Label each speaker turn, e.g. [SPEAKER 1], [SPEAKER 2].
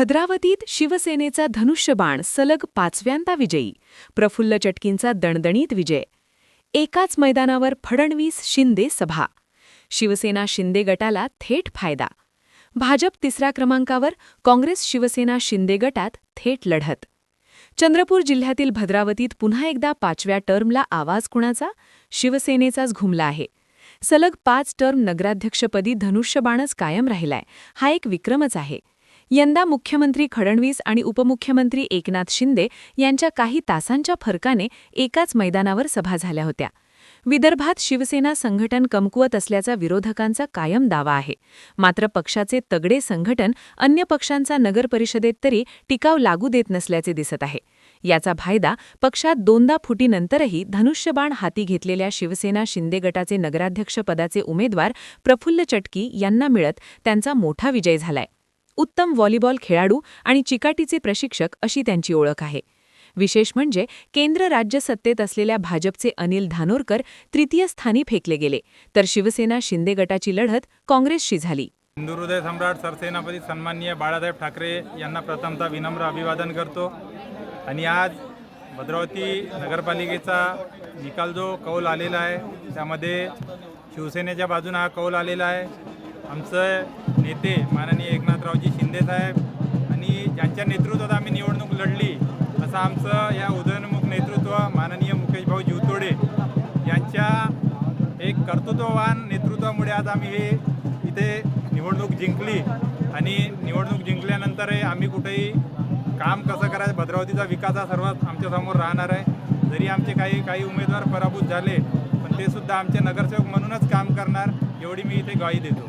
[SPEAKER 1] भद्रावतीत शिवसेनेचा धनुष्यबाण सलग पाचव्यांदा विजयी. प्रफुल्ल चटकींचा दणदणीत विजय. एकाच मैदानावर फडणवीस शिंदे सभा. शिवसेना शिंदे गटाला थेट फायदा. भाजप तिसऱ्या क्रमांकावर काँग्रेस शिवसेना शिंदे गटात थेट लढत. चंद्रपूर जिल्ह्यातील भद्रावतीत पुन्हा एकदा पाचव्या टर्मला आवाज कुणाचा? शिवसेनेचाच घुमला आहे. सलग पाच टर्म नगराध्यक्षपदी धनुष्यबाणच कायम राहिलाय. हा एक विक्रमच आहे. यंदा मुख्यमंत्री फडणवीस आणि उपमुख्यमंत्री एकनाथ शिंदे यांच्या काही तासांच्या फरकाने एकाच मैदानावर सभा झाल्या होत्या. विदर्भात शिवसेना संघटन कमकुवत असल्याचा विरोधकांचा कायम दावा आहे. मात्र पक्षाचे तगडे संघटन अन्य पक्षांचा नगरपरिषदेत तरी टिकाव लागू देत नसल्याचे दिसत आहे. याचा फायदा पक्षात दोनदा फुटीनंतरही धनुष्यबाण हाती घेतलेल्या शिवसेना शिंदे गटाचे नगराध्यक्षपदाचे उमेदवार प्रफुल्ल चटकी यांना मिळत त्यांचा मोठा विजय झालाय. उत्तम व्हॉलीबॉल खेळाडू आणि चिकाटीचे प्रशिक्षक अशी त्यांची ओळख आहे. विशेष म्हणजे केंद्र राज्य सत्तेत असलेल्या भाजपचे अनिल धानोरकर तृतीय स्थानी फेकले गेले तर शिवसेना शिंदे गटाची लढत काँग्रेसशी झाली.
[SPEAKER 2] हिंदुहृदय सम्राट सरसेनापती सन्माननीय बाळासाहेब ठाकरे यांना प्रथमतः विनम्र अभिवादन करतो. आणि आज भद्रावती नगरपालिकेचा निकाल जो कौल आलेला आहे त्यामध्ये शिवसेनेच्या बाजूने हा कौल आलेला आहे. आमचं नेते माननीय एकनाथरावजी शिंदेसाहेब आणि ज्यांच्या नेतृत्वात आम्ही निवडणूक लढली असं आमचं या उदयोन्मुख नेतृत्व माननीय मुकेशभाऊ जीवतोडे यांच्या एक कर्तृत्ववान नेतृत्वामुळे आज आम्ही हे इथे निवडणूक जिंकली. आणि निवडणूक जिंकल्यानंतर आम्ही कुठेही काम कसं करायचं भद्रावतीचा विकास हा सर्वात आमच्यासमोर राहणार आहे. जरी आमचे काही काही उमेदवार पराभूत झाले पण ते सुद्धा आमचे नगरसेवक म्हणूनच काम करणार एवढी मी इथे ग्वाही देतो.